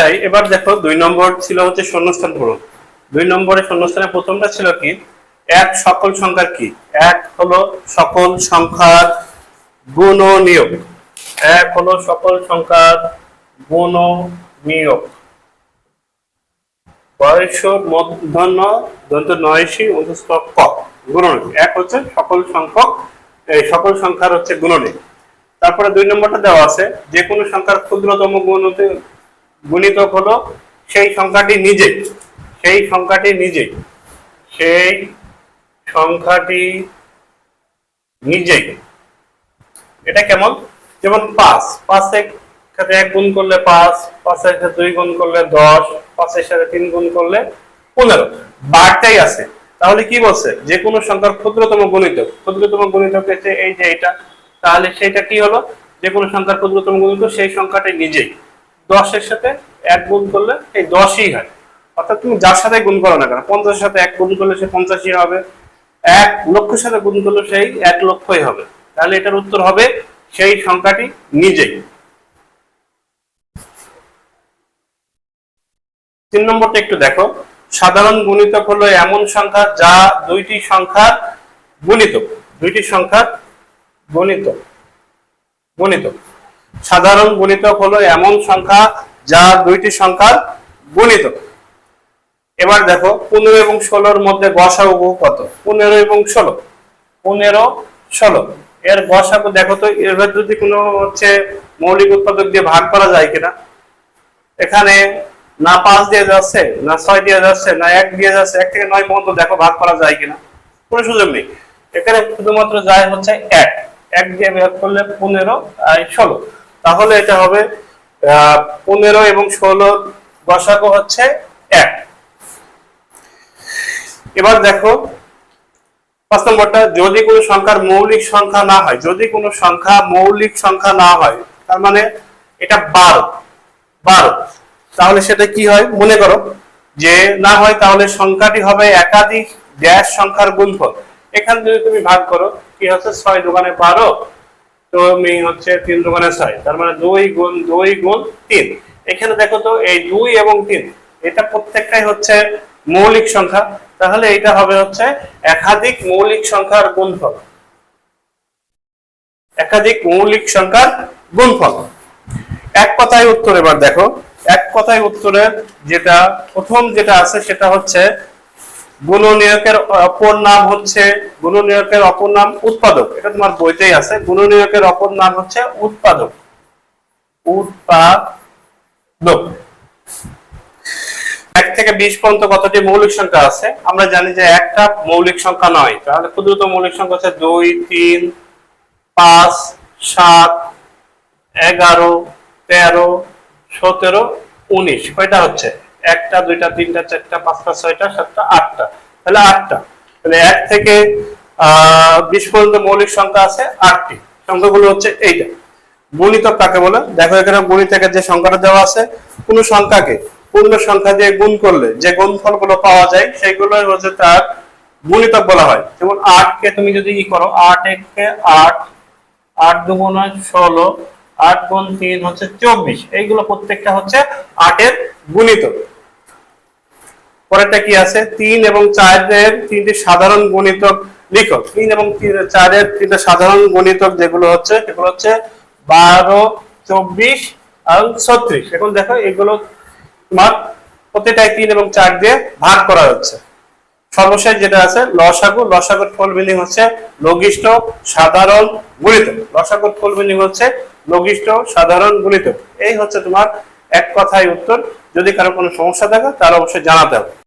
চাই। এবার দেখো, দুই নম্বর ছিল হচ্ছে শূন্যস্থান পূরণ। দুই নম্বরে শূন্যস্থানে প্রথমটা ছিল কি? এক সকল সংখ্যার কি? এক হলো সকল সংখ্যার গুণ নিয়োগ এক হলো সকল সংখ্যার গুণ নিয়োগ বয়স মধ্যাহ্ন দন্ত নয়সী অন্তস্থ ক। গুণনীয় এক হচ্ছে সকল সংখ্যক, এই সকল সংখ্যার হচ্ছে গুণনীয় তারপরে দুই নম্বরটা দেওয়া আছে, যে কোনো সংখ্যার ক্ষুদ্রতম গুণতে গুণিতক হলো সেই সংখ্যাটি নিজে, সেই সংখ্যাটি নিজে, সেই সংখ্যাটি নিজেই এটা কেমন? যেমন পাঁচ, পাঁচের সাথে এক গুণ করলে পাঁচ, পাঁচের সাথে দুই গুণ করলে দশ, পাঁচের সাথে তিন গুণ করলে পনেরো। বারটাই আছে। তাহলে কি বলছে? যে কোনো সংখ্যার ক্ষুদ্রতম গুণিতক ক্ষুদ্রতম গুণিতক হচ্ছে এই যে এটা তাহলে সেটা কি হলো? যে কোনো সংখ্যার ক্ষুদ্রতম গুণিতক সেই সংখ্যাটি নিজেই। দশের সাথে এক গুণ করলে এই দশই হয়। অর্থাৎ তুমি যার সাথে গুণ করো না কেন, পঞ্চাশের সাথে এক গুণ করলে সে পঞ্চাশই হবে, এক লক্ষের সাথে গুণ করলে সেই এক লক্ষই হবে। তাহলে এটার উত্তর হবে সেই সংখ্যাটি নিজেই। তিন নম্বরটা একটু দেখো। সাধারণ গুণিতক হলো এমন সংখ্যা যা দুইটি সংখ্যার গুণিতক। দুইটি সংখ্যার গুণিতক। গুণিতক। সাধারণ গুণিতক হলো এমন সংখ্যা যা দুইটি সংখ্যার গুণিতক এবার দেখো, পনেরো এবং ষোলোর মধ্যে গসাগু কত? পনেরো এবং ষোলো। পনেরো, ষোলো। এর গসাগু দেখো তো, এবার যদি কোনো হচ্ছে মৌলিক উৎপাদক দিয়ে ভাগ করা যায় কিনা? এখানে না পাঁচ দিয়ে যাচ্ছে, না ছয় দিয়ে যাচ্ছে, না এক দিয়ে যাচ্ছে, এক থেকে নয় পর্যন্ত দেখো ভাগ করা যায় কিনা? কোনো সুযোগ নেই। এখানে শুধুমাত্র যায় হচ্ছে এক। এক দিয়ে ভাগ করলে পনেরো আর ষোলো। তাহলে এটা হবে পনেরো এবং ষোলো গসাগু হচ্ছে এক। এবার দেখো, পাঁচ নম্বরটা, যদি কোনো সংখ্যার মৌলিক সংখ্যা না হয়, যদি কোনো সংখ্যা মৌলিক সংখ্যা না হয়, তার মানে এটা বারো বারো, তাহলে সেটা কি হয়? মনে করো যে না হয়, তাহলে সংখ্যাটি হবে একাধিক ড্যাশ সংখ্যার গুণফল। এখান যদি তুমি ভাগ করো, কি হচ্ছে? ছয় দোকানে বারো। তুমি হচ্ছে তিন দোকানে ছয়, তার মানে দুই গুণ দুই গুণ তিন। এখানে দেখো তো এই দুই এবং তিন, এটা প্রত্যেকটাই হচ্ছে মৌলিক সংখ্যা। তাহলে এটা হবে হচ্ছে একাধিক মৌলিক সংখ্যার গুণফল। একাধিক মৌলিক সংখ্যার গুণফল। এক কথায় উত্তর এবার দেখো। এক কথায় উত্তরের যেটা, প্রথম যেটা আছে সেটা হচ্ছে গুণনীয়কের অপর নাম হচ্ছে গুণনীয়কের অপর নাম উৎপাদক। এটা তোমার বইতেই আছে। গুণনীয়কের অপর নাম হচ্ছে উৎপাদক। উৎপাদক। এক থেকে বিশ পর্যন্ত কতটি মৌলিক সংখ্যা আছে? আমরা জানি যে একটা মৌলিক সংখ্যা নয়। তাহলে ক্ষুদ্রতম মৌলিক সংখ্যা হচ্ছে দুই, তিন, পাঁচ, সাত, এগারো, তেরো, সতেরো, উনিশ। কয়টা হচ্ছে? একটা, দুইটা, তিনটা, চারটা, পাঁচটা, ছয়টা, সাতটা, আটটা। তাহলে আটটা। তাহলে এক থেকে বিশ পর্যন্ত মৌলিক সংখ্যা আছে আটটি। সংখ্যাগুলো হচ্ছে এইটা। গুণিতক কাকে বলে? দেখো এখানে গুণিতকের যে সংখ্যাটা দেওয়া আছে, কোন সংখ্যাকে পূর্ণ সংখ্যা দিয়ে গুণ করলে যে গুণফলগুলো পাওয়া যায় সেগুলোই হচ্ছে তার গুণিতক বলা হয়। যেমন আট কে তুমি যদি ই করো, আট এককে আট আট দুগুণ ষোলো, আট গুণ তিন হচ্ছে চব্বিশ। এইগুলো প্রত্যেকটা হচ্ছে আটের গুণিতক পরেরটা কি আছে? তিন এবং চারের তিনটি সাধারণ গণিতক লিখো। তিন এবং চারের তিনটা সাধারণ গণিতক যেগুলো হচ্ছে, সেগুলো হচ্ছে বারো, চব্বিশ আর ছত্রিশ। এখন দেখো এগুলো তোমার প্রত্যেকটাই তিন এবং চার দিয়ে ভাগ করা হচ্ছে। সর্বশেষ যেটা আছে, লসাগু। লসাগুর ফুল মিনিং হচ্ছে লঘিষ্ঠ সাধারণ গুণিতক। লসাগুর ফুল মিনিং হচ্ছে লঘিষ্ঠ সাধারণ গুণিতক। এই হচ্ছে তোমার এক কথায় উত্তর। যদি কারও কোনো সমস্যা থাকে, তাহলে অবশ্যই জানাতে হবে।